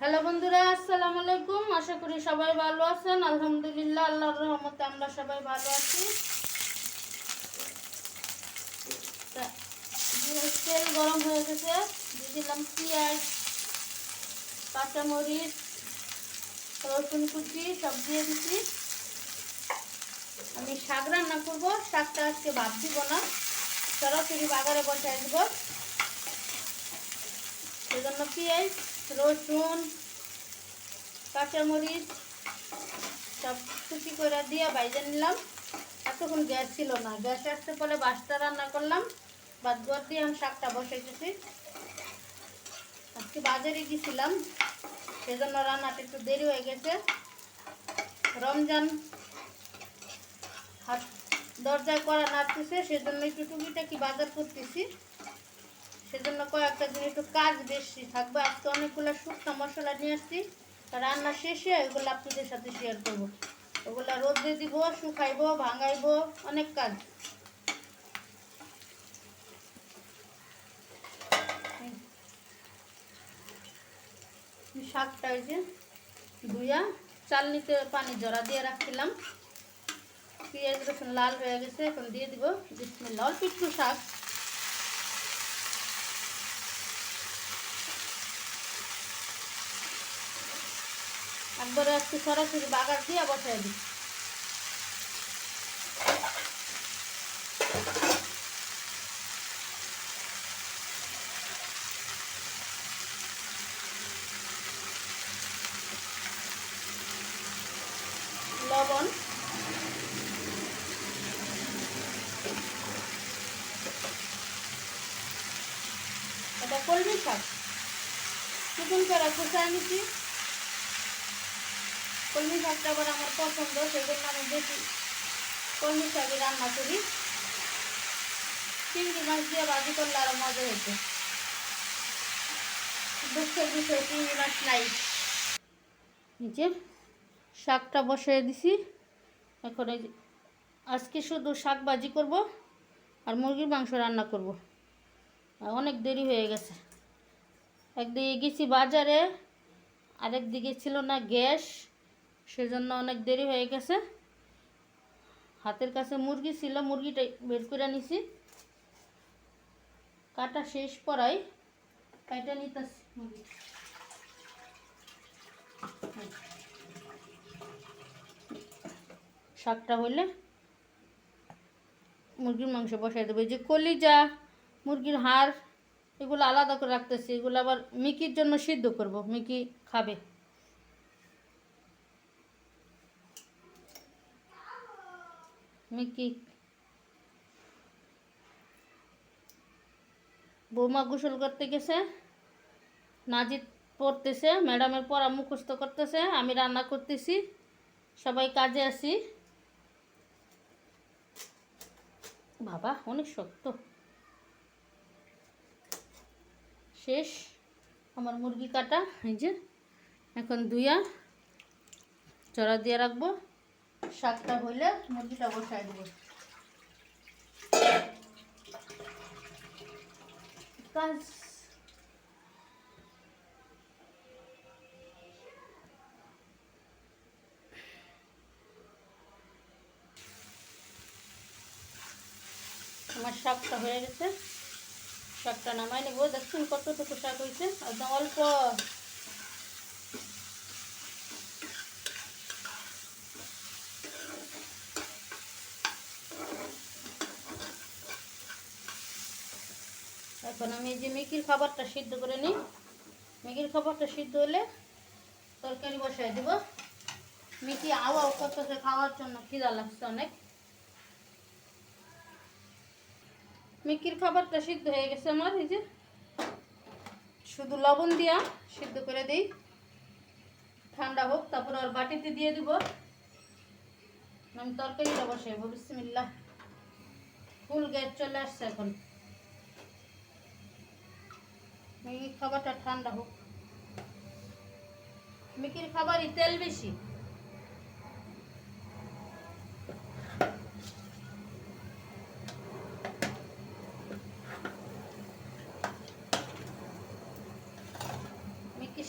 Hello বন্ধুরা, আসসালামু আলাইকুম। আশা করি সবাই ভালো আছেন। আলহামদুলিল্লাহ, আল্লাহর রহমতে আমরা সবাই ভালো আছি। তেল গরম হয়ে গেছে, দিয়ে দিলাম পেঁয়াজ, কাঁচামরিচ, রসুন কুচি, সব দিয়ে দিচ্ছি আমি শাক রান্না করব, শাকটা আজকে ভাত দিব না। সরাসরি বাগারে বসায় দেবো। সেজন্য পেঁয়াজ রসুন, কাঁচামরিচ সব কুচি করে দিয়ে বাইজে নিলাম। এতক্ষণ গ্যাস ছিল না। গ্যাস আসতে পরে বাসটা রান্না করলাম। বাদ ঘর দিয়ে আমি শাকটা বসাইতেছি। আজকে বাজারে গেছিলাম। সেজন্য রান্নাটা একটু দেরি হয়ে গেছে। রমজান হাত দরজায় করা নাড়তেছে, সেজন্য একটু টুকিটাকি বাজার করতেছি। সেজন্য কয়েকটা দিন একটু কাজ বেশি থাকবে। আজকে অনেকগুলো শুকনো মশলা নিয়ে আসছি। রান্না শেষে ওগুলো আপনাদের সাথে শেয়ার করব। ওগুলো রোদে দিব, শুকাইবো, ভাঙাইবো, অনেক কাজ। শাকটা এই যে ধুইয়া চালনিতে পানি জড়া দিয়ে রাখছিলাম। পেঁয়াজ রসুন লাল হয়ে গেছে, এখন দিয়ে দিব বিসমিল্লাহ, অল্প একটু শাক। একবারে আজকে সরাসরি বাগার দিয়ে বসাই দিই। লবণ। এটা কলমি শাক। চিকন করে কুচায় নিচ্ছি কলমি শাকটা আবার আমার পছন্দ, সেজন্য আমি বেশি কলমি শাকই রান্না করি। চিংড়ি মাছ দিয়ে ভাজি করলে আরও মজা হতো দুঃখের বিষয়, চিংড়ি মাছ নাই। নিচে শাকটা বসিয়ে দিছি। এখন এই আজকে শুধু শাক ভাজি করব আর মুরগির মাংস রান্না করব। অনেক দেরি হয়ে গেছে। একদিকে গেছি বাজারে আরেক দিকে ছিল না গ্যাস। সেজন্য অনেক দেরি হয়ে গেছে। হাতের কাছে মুরগি ছিল, মুরগিটা বের করে নিছি কাটা শেষ পড়াই কাটা নিতেছি মুরগি। শাকটা হলে মুরগির মাংস বসাই দেবো। যে কলিজা, মুরগির হাড়, এগুলো আলাদা করে রাখতেছি। এগুলো আবার মিকির জন্য সিদ্ধ করব। মিকি খাবে। মিকি। বৌমা গোসল করতে গেছে, নাজিদ পড়তেছে, ম্যাডামের পড়া মুখস্থ করতেছে, আমি রান্না করতেছি, সবাই কাজে আছি। বাবা, অনেক শক্ত। শেষ, আমার মুরগি কাটা, এই যে, এখন ধুইয়া চড়া দিয়ে রাখব। শাকটা হইলে মুরগিটা বসাই দেবো। আমার শাকটা হয়ে গেছে। শাকটা নামাই নেব। দেখছেন কতটুকু শাক হয়েছে? একদম অল্প। এখন আমি এই যে মিকির খাবারটা সিদ্ধ করে নিই। মিকির খাবারটা সিদ্ধ হলে তরকারি বসাই দেবো। মিকি আওয়াও করতেছে, খাওয়ার জন্য খিদা লাগছে অনেক। মিকির খাবারটা সিদ্ধ হয়ে গেছে আমার, এই যে। শুধু লবণ দিয়া সিদ্ধ করে দিই। ঠান্ডা হোক, তারপর আর বাটিতে দিয়ে দিব। আমি তরকারিটা বসাইবো, বিসমিল্লাহ। ফুল গ্যাস চলে আসছে এখন। মিকির খাবারটা ঠান্ডা হোক। মিকির খাবারই তেল বেশি।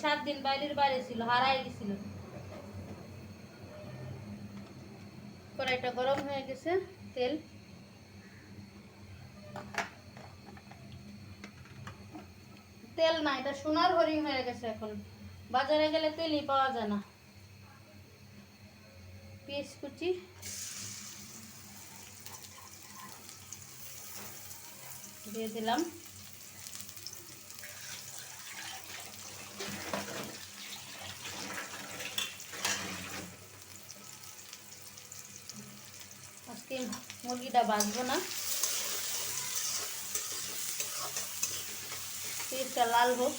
সাত দিন বাইরের বাইরে ছিল হারাই গেছিল। কড়াইটা গরম হয়ে গেছে, তেল। তেল না এটা সোনার হরিণ হয়ে গেছে এখন। বাজারে গেলে তেলই পাওয়া যায় না। পেঁয়াজ কুচি। দিয়ে দিলাম। আজকে মুরগিটা বাঁচবো না। পেঁয়াজটা লাল হোক।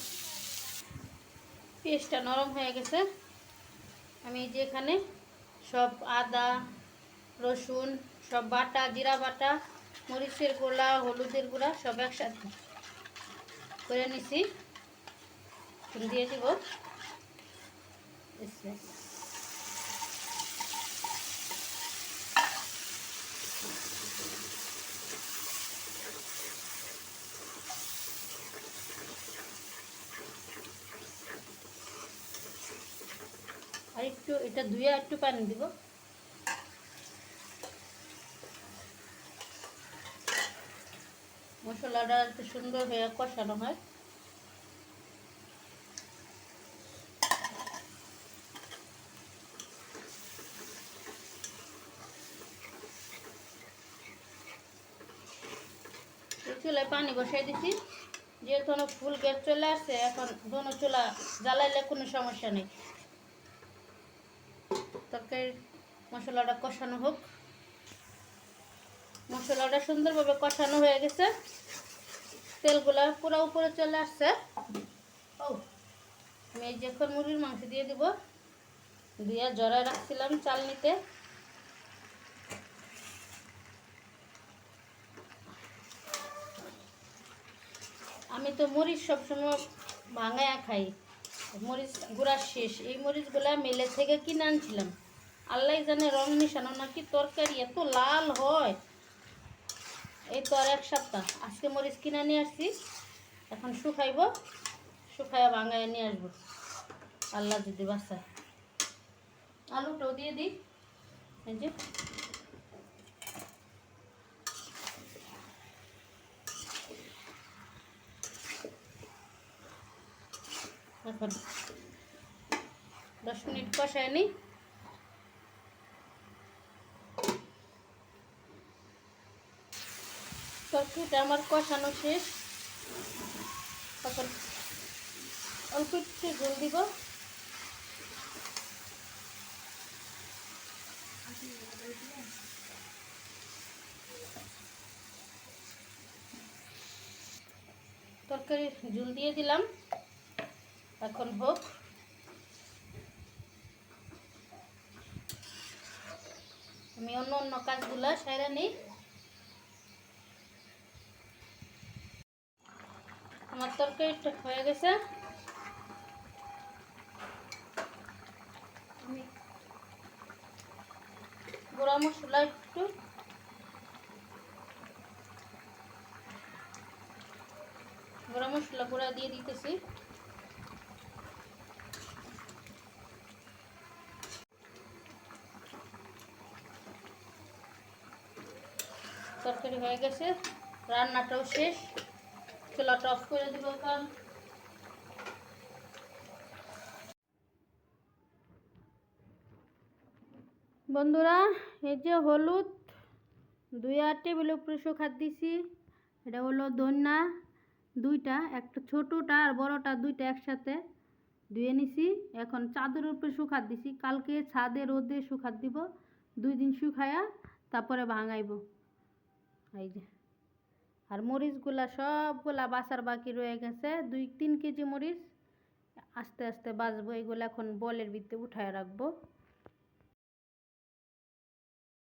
পেঁয়াজটা নরম হয়ে গেছে। আমি যেখানে সব আদা, রসুন, সব বাটা, জিরা বাটা, মরিচের গোলা হলুদের গুঁড়া সব একসাথে করে নিছি। দিয়ে দিব। একটু, এটা ধুয়ে একটু পানি দিব। মশলাটা একটু সুন্দর হয়ে কষানো হয়। পানি বসাই যেহেতু ফুল গ্যাস চলে আসছে, এখন দোনো চুলা জ্বালাইলে কোনো সমস্যা নেই। তরকারি মশলাটা কষানো হোক। মশলাটা সুন্দরভাবে কষানো হয়ে গেছে। তেলগুলা পুরো উপরে চলে আসছে। ও আমি এই যে এখন মুরগির মাংস দিয়ে দিব। দিয়ে জড়ায় রাখছিলাম চালনিতে। আমি তো মরিচ সবসময় ভাঙায়া খাই। মরিচ গুঁড়া শেষ। এই মরিচগুলা মেলে থেকে কিনে আনছিলাম। আল্লাহ জানে রং মিশানো নাকি তরকারি এত লাল হয়। এই তো আর এক সপ্তাহ। আজকে মরিচ কিনে নিয়ে আসছি। এখন শুকাইব, শুকাইয়া ভাঙায় নিয়ে আসব। আল্লাহ যদি বাসায় আলুটাও দিয়ে দিই। এই যে। এখন দশ মিনিট কষায় নিই। তরকারিটা আমার কষানো শেষ। তখন অল্প একটু ঝোল দিব। তরকারি ঝোল দিয়ে দিলাম। এখন হোক। আমি অন্য অন্য কাজগুলা সেরে নিই। আমার তরকারিটা হয়ে গেছে। আমি মশলা একটু গুঁড়া মশলা গুঁড়া দিয়ে দিতেছি। তরকারি হয়ে গেছে, রান্নাটাও শেষ। চুলাটা অফ করে দিব বন্ধুরা, এই যে হলুদ, দুই আর টেবিল উপরে শুকাত দিছি। এটা হলো দন্যা দুইটা, একটা ছোটোটা আর বড়টা, দুইটা একসাথে ধুয়ে নিছি। এখন চাদরের উপরে শুকাত দিছি। কালকে ছাদে রোদে শুকাত দিব, দুই দিন শুকায়া তারপরে ভাঙাইব। এই যে। আর মরিচগুলা সবগুলা বাসার বাকি রয়ে গেছে। দুই, তিন কেজি মরিচ। আস্তে আস্তে বাজবো এগুলো এখন বলের ভিতরে উঠায় রাখব।